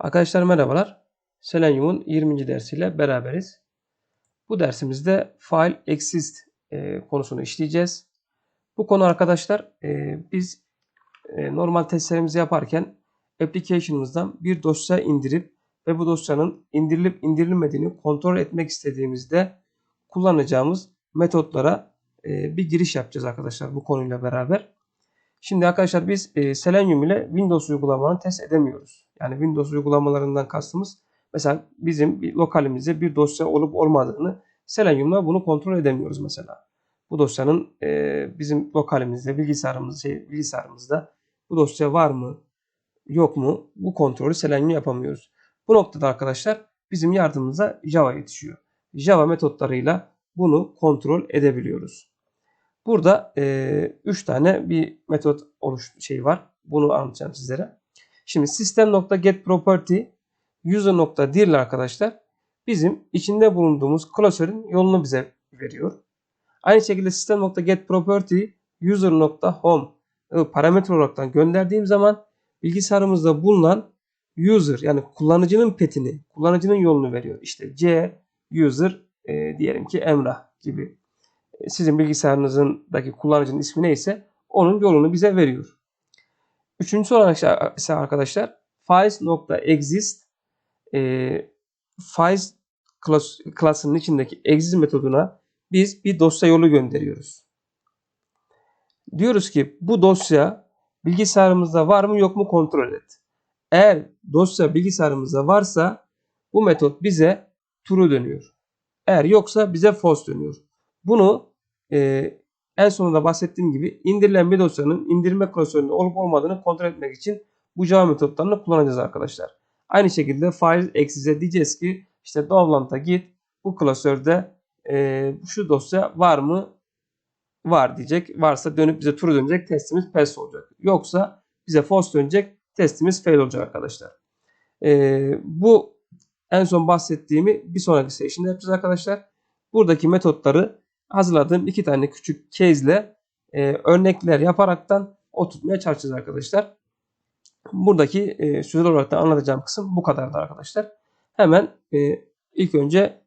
Arkadaşlar merhabalar. Selenium'un 20. dersiyle beraberiz. Bu dersimizde file exist e, konusunu işleyeceğiz. Bu konu arkadaşlar e, biz e, normal testlerimizi yaparken application'ımızdan bir dosya indirip ve bu dosyanın indirilip indirilmediğini kontrol etmek istediğimizde kullanacağımız metotlara bir giriş yapacağız arkadaşlar bu konuyla beraber. Şimdi arkadaşlar biz e, Selenium ile Windows uygulamalarını test edemiyoruz. Yani Windows uygulamalarından kastımız mesela bizim bir lokalimizde bir dosya olup olmadığını Selenium'la bunu kontrol edemiyoruz mesela. Bu dosyanın e, bizim lokalimizde bilgisayarımızda, şey, bilgisayarımızda bu dosya var mı yok mu bu kontrolü Selenium yapamıyoruz. Bu noktada arkadaşlar bizim yardımımıza Java yetişiyor. Java metotlarıyla bunu kontrol edebiliyoruz. Burada 3 e, tane bir metot oluş şey var. Bunu anlatacağım sizlere. Şimdi system.getProperty user.dir ile arkadaşlar bizim içinde bulunduğumuz klasörün yolunu bize veriyor. Aynı şekilde system.getProperty user.home parametre olarak gönderdiğim zaman bilgisayarımızda bulunan user yani kullanıcının petini, kullanıcının yolunu veriyor. İşte c user e, diyelim ki Emrah gibi sizin bilgisayarınızdaki kullanıcının ismi neyse onun yolunu bize veriyor. Üçüncüsü olarak ise arkadaşlar files.exist e, files class, class'ının içindeki exist metoduna biz bir dosya yolu gönderiyoruz. Diyoruz ki bu dosya bilgisayarımızda var mı yok mu kontrol et. Eğer dosya bilgisayarımızda varsa bu metot bize true dönüyor. Eğer yoksa bize false dönüyor. Bunu e, en sonunda bahsettiğim gibi indirilen bir dosyanın indirme klasöründe olup olmadığını kontrol etmek için bu Java metotlarını kullanacağız arkadaşlar. Aynı şekilde file eksize diyeceğiz ki işte download'a git bu klasörde e, şu dosya var mı? Var diyecek. Varsa dönüp bize true dönecek. Testimiz pass olacak. Yoksa bize false dönecek. Testimiz fail olacak arkadaşlar. E, bu en son bahsettiğimi bir sonraki session'da yapacağız arkadaşlar. Buradaki metotları hazırladığım iki tane küçük case ile e, örnekler yaparaktan oturtmaya çalışacağız arkadaşlar. Buradaki e, sözel olarak da anlatacağım kısım bu kadardı arkadaşlar. Hemen e, ilk önce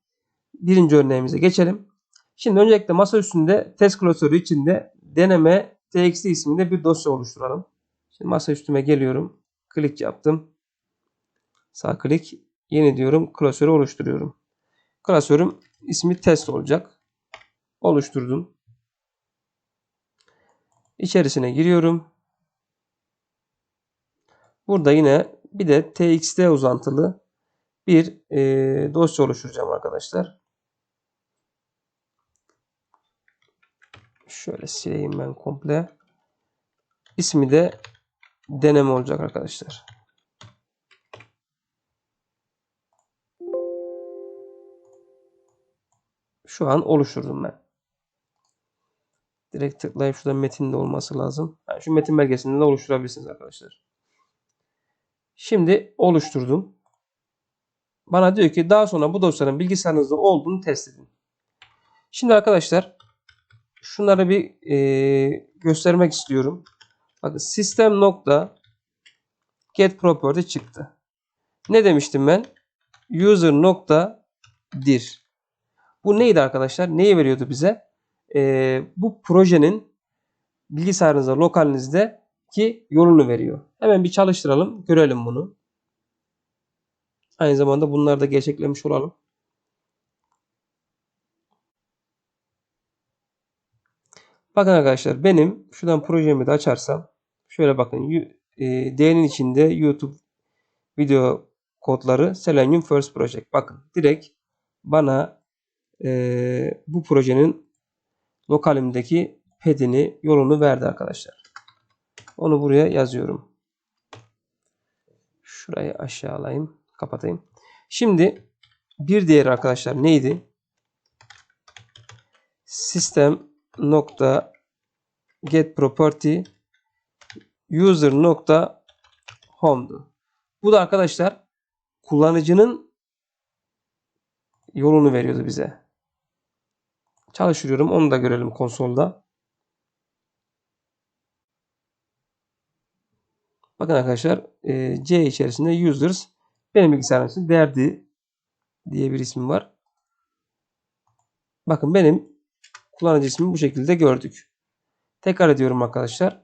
birinci örneğimize geçelim. Şimdi öncelikle masa üstünde test klasörü içinde deneme txt isminde bir dosya oluşturalım. Şimdi masa üstüme geliyorum. Klik yaptım. Sağ klik. Yeni diyorum. Klasörü oluşturuyorum. Klasörüm ismi test olacak oluşturdum. İçerisine giriyorum. Burada yine bir de txt uzantılı bir e, dosya oluşturacağım arkadaşlar. Şöyle sileyim ben komple. İsmi de deneme olacak arkadaşlar. Şu an oluşturdum ben. Direkt tıklayıp şurada metinde olması lazım. Yani şu metin belgesinde de oluşturabilirsiniz arkadaşlar. Şimdi oluşturdum. Bana diyor ki daha sonra bu dosyanın bilgisayarınızda olduğunu test edin. Şimdi arkadaşlar şunları bir e, göstermek istiyorum. Bakın sistem nokta get property çıktı. Ne demiştim ben? User nokta dir. Bu neydi arkadaşlar? Neyi veriyordu bize? E, bu projenin bilgisayarınızda, lokalinizde ki yolunu veriyor. Hemen bir çalıştıralım, görelim bunu. Aynı zamanda bunları da gerçeklemiş olalım. Bakın arkadaşlar benim şuradan projemi de açarsam şöyle bakın e, D'nin içinde YouTube video kodları Selenium First Project. Bakın direkt bana e, bu projenin lokalimdeki pedini yolunu verdi arkadaşlar. Onu buraya yazıyorum. Şurayı aşağı alayım. Kapatayım. Şimdi bir diğer arkadaşlar neydi? System nokta get property user nokta home'du. Bu da arkadaşlar kullanıcının yolunu veriyordu bize. Çalıştırıyorum. Onu da görelim konsolda. Bakın arkadaşlar e, C içerisinde users Benim bilgisayarım için derdi diye bir ismi var. Bakın benim kullanıcı ismimi bu şekilde gördük. Tekrar ediyorum arkadaşlar.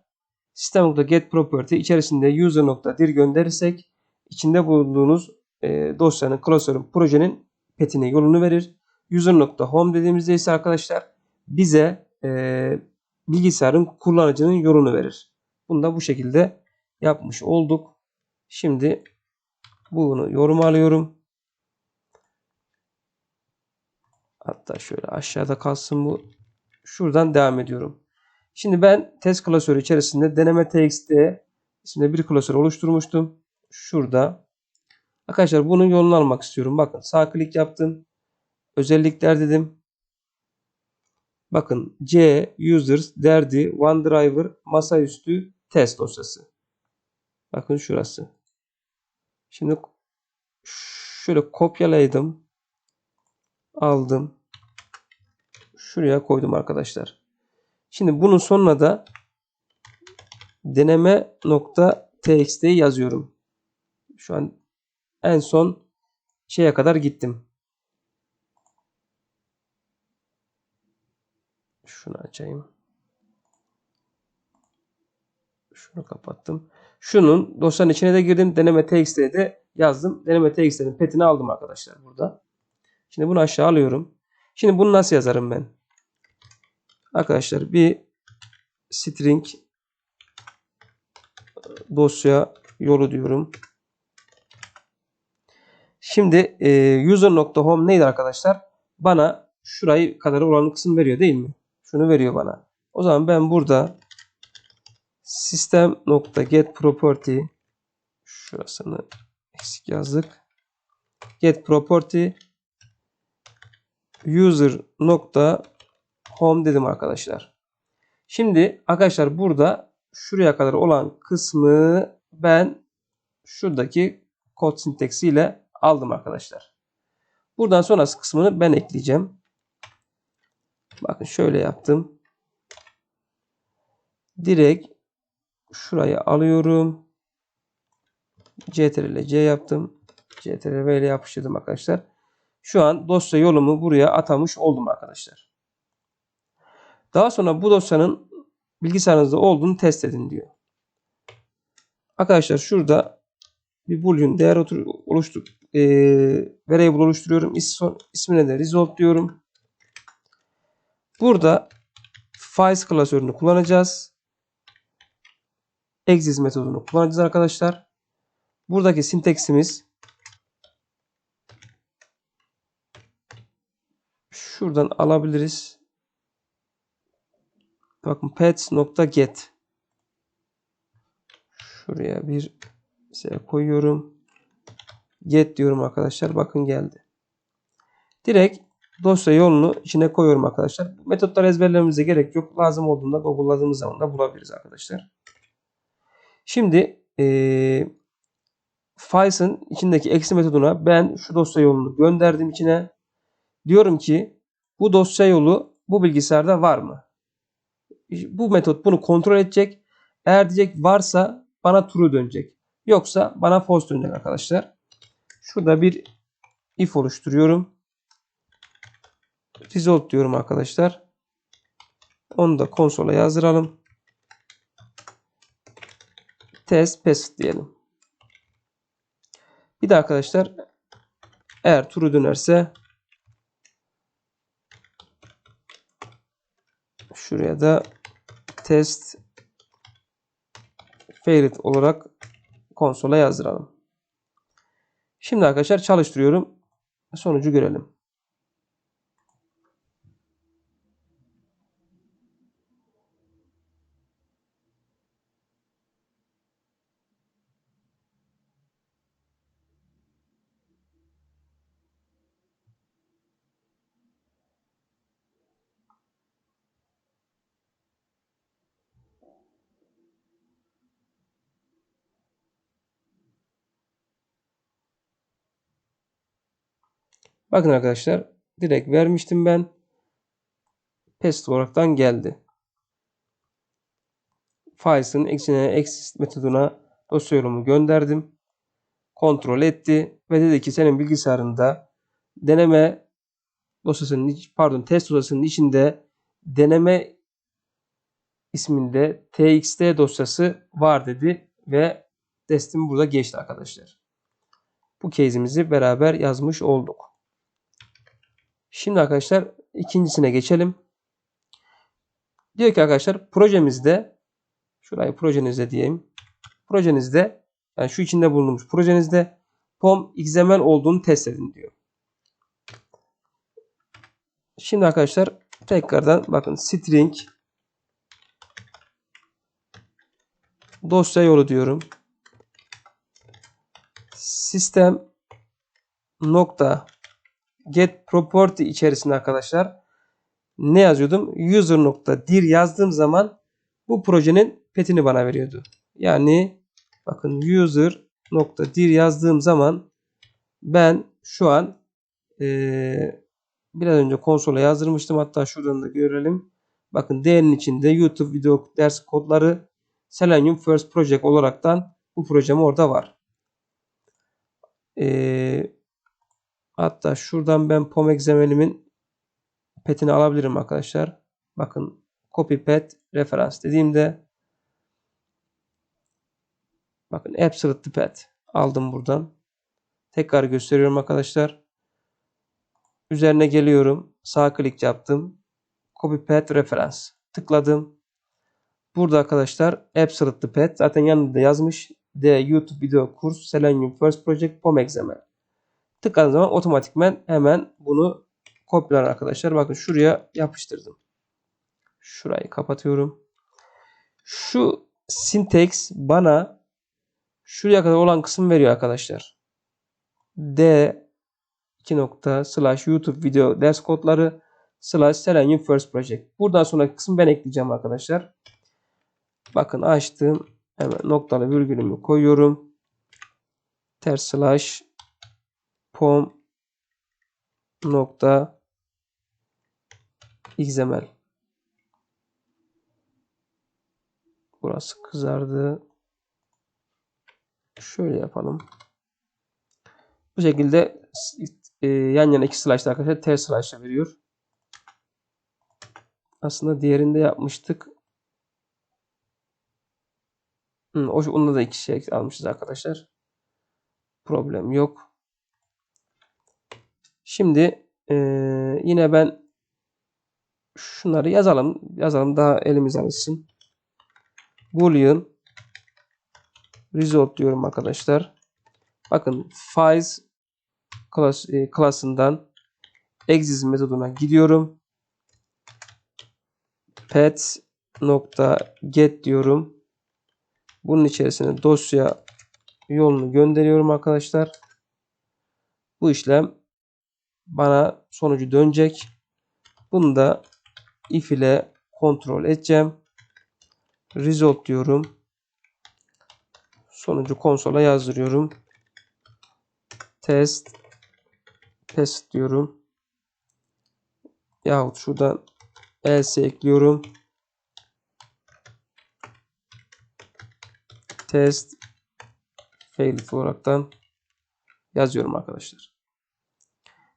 System.get property içerisinde user.dir gönderirsek içinde bulunduğunuz e, dosyanın, klasörün, projenin petine yolunu verir. User.home dediğimizde ise arkadaşlar bize e, bilgisayarın kullanıcının yolunu verir. Bunu da bu şekilde yapmış olduk. Şimdi bunu yorum alıyorum. Hatta şöyle aşağıda kalsın bu. Şuradan devam ediyorum. Şimdi ben test klasörü içerisinde deneme txt isimde bir klasör oluşturmuştum. Şurada. Arkadaşlar bunun yolunu almak istiyorum. Bakın sağ klik yaptım. Özellikler dedim. Bakın C, users, derdi, OneDriver, masaüstü, test dosyası. Bakın şurası. Şimdi şöyle kopyalaydım. Aldım. Şuraya koydum arkadaşlar. Şimdi bunun sonuna da deneme nokta txt'yi yazıyorum. Şu an en son şeye kadar gittim. Şunu açayım. Şunu kapattım. Şunun dosyanın içine de girdim. Deneme txt'ye de yazdım. Deneme txt'nin petini aldım arkadaşlar burada. Şimdi bunu aşağı alıyorum. Şimdi bunu nasıl yazarım ben? Arkadaşlar bir string dosya yolu diyorum. Şimdi e, user.home neydi arkadaşlar? Bana şurayı kadar olan kısım veriyor değil mi? Şunu veriyor bana. O zaman ben burada system.get property şurasını eksik yazdık. Get property user home dedim arkadaşlar. Şimdi arkadaşlar burada şuraya kadar olan kısmı ben şuradaki kod sintaksiyle aldım arkadaşlar. Buradan sonrası kısmını ben ekleyeceğim. Bakın şöyle yaptım. Direkt şurayı alıyorum. CTRL C yaptım. CTRL V ile yapıştırdım arkadaşlar. Şu an dosya yolumu buraya atamış oldum arkadaşlar. Daha sonra bu dosyanın bilgisayarınızda olduğunu test edin diyor. Arkadaşlar şurada bir boolean değer oluştur e, variable oluşturuyorum. İsmi, ismine de result diyorum. Burada files klasörünü kullanacağız. Exist metodunu kullanacağız arkadaşlar. Buradaki sintaksimiz şuradan alabiliriz. Bakın pets.get Şuraya bir şey koyuyorum. Get diyorum arkadaşlar. Bakın geldi. Direkt dosya yolunu içine koyuyorum arkadaşlar. Metotları ezberlememize gerek yok. Lazım olduğunda Google'ladığımız zaman da bulabiliriz arkadaşlar. Şimdi ee, Files'ın içindeki eksi metoduna ben şu dosya yolunu gönderdim içine. Diyorum ki bu dosya yolu bu bilgisayarda var mı? Bu metot bunu kontrol edecek. Eğer diyecek varsa bana true dönecek. Yoksa bana false dönecek arkadaşlar. Şurada bir if oluşturuyorum. Result diyorum arkadaşlar. Onu da konsola yazdıralım. Test pass diyelim. Bir de arkadaşlar eğer true dönerse şuraya da test failed olarak konsola yazdıralım. Şimdi arkadaşlar çalıştırıyorum. Sonucu görelim. Bakın arkadaşlar direkt vermiştim ben. Paste olaraktan geldi. Files'ın eksine exist metoduna dosya yolumu gönderdim. kontrol etti ve dedi ki senin bilgisayarında deneme dosyasının pardon test dosyasının içinde deneme isminde txt dosyası var dedi ve testim burada geçti arkadaşlar. Bu case'imizi beraber yazmış olduk. Şimdi arkadaşlar ikincisine geçelim. Diyor ki arkadaşlar projemizde şurayı projenizde diyeyim. Projenizde yani şu içinde bulunmuş projenizde POM XML olduğunu test edin diyor. Şimdi arkadaşlar tekrardan bakın string dosya yolu diyorum. Sistem nokta get property içerisinde arkadaşlar ne yazıyordum? User nokta dir yazdığım zaman bu projenin petini bana veriyordu. Yani bakın user nokta dir yazdığım zaman ben şu an eee, biraz önce konsola yazdırmıştım. Hatta şuradan da görelim. Bakın D'nin içinde YouTube video ders kodları Selenium First Project olaraktan bu projem orada var. Eee, hatta şuradan ben POM XML'imin petini alabilirim arkadaşlar. Bakın copy pet referans dediğimde bakın absolute pet aldım buradan. Tekrar gösteriyorum arkadaşlar. Üzerine geliyorum. Sağ klik yaptım. Copy path reference. Tıkladım. Burada arkadaşlar absolute path zaten yanında da yazmış. D YouTube video kurs Selenium First Project POM XML. Tıkladığım zaman otomatikmen hemen bunu kopyalar arkadaşlar. Bakın şuraya yapıştırdım. Şurayı kapatıyorum. Şu syntax bana şuraya kadar olan kısım veriyor arkadaşlar. D 2 nokta slash YouTube video ders kodları slash Selenium First Project. Buradan sonraki kısmı ben ekleyeceğim arkadaşlar. Bakın açtım. Hemen noktalı virgülümü koyuyorum. Ters slash pom nokta xml. Burası kızardı. Şöyle yapalım. Bu şekilde e, yan yana iki slash'ta arkadaşlar ters slash'la veriyor. Aslında diğerinde yapmıştık. Hı, o, da iki şey almışız arkadaşlar. Problem yok. Şimdi e, yine ben şunları yazalım. Yazalım daha elimiz alışsın. Boolean result diyorum arkadaşlar. Bakın files class, e, klasından exist metoduna gidiyorum. pet nokta get diyorum. Bunun içerisine dosya yolunu gönderiyorum arkadaşlar. Bu işlem bana sonucu dönecek. Bunu da if ile kontrol edeceğim. Result diyorum. Sonucu konsola yazdırıyorum. Test test diyorum. Yahut şuradan else ekliyorum. Test failed olaraktan yazıyorum arkadaşlar.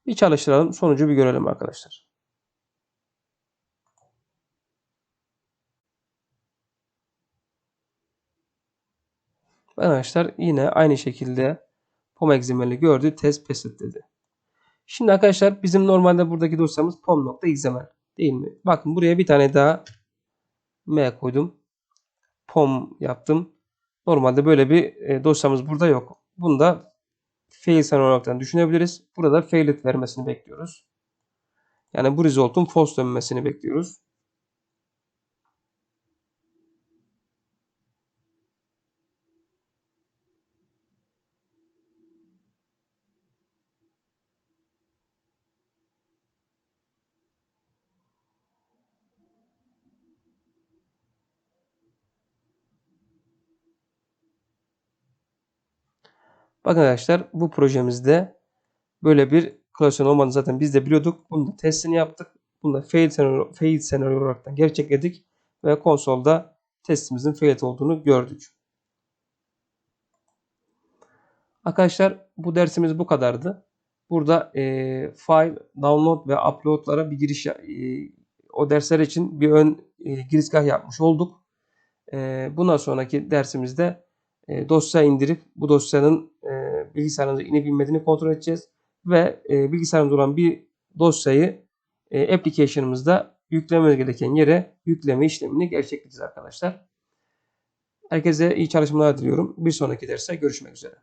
Bir çalıştıralım. Sonucu bir görelim arkadaşlar. Arkadaşlar yine aynı şekilde POM XML'i gördü. Test passed dedi. Şimdi arkadaşlar bizim normalde buradaki dosyamız pom.xml değil mi? Bakın buraya bir tane daha m koydum. pom yaptım. Normalde böyle bir e, dosyamız burada yok. Bunu da fail sen olarak düşünebiliriz. Burada failed vermesini bekliyoruz. Yani bu result'un false dönmesini bekliyoruz. Bakın arkadaşlar bu projemizde böyle bir klasyon olmadığını zaten biz de biliyorduk. Bunu da testini yaptık. Bunu da fail senaryo, fail senaryo olarak gerçekledik. Ve konsolda testimizin fail olduğunu gördük. Arkadaşlar bu dersimiz bu kadardı. Burada e, file, download ve uploadlara bir giriş e, o dersler için bir ön e, girizgah yapmış olduk. E, bundan sonraki dersimizde e, dosya indirip bu dosyanın e, bilgisayarınıza inip kontrol edeceğiz. Ve e, bilgisayarımızda olan bir dosyayı e, application'ımızda yüklememiz gereken yere yükleme işlemini gerçekleştireceğiz arkadaşlar. Herkese iyi çalışmalar diliyorum. Bir sonraki derste görüşmek üzere.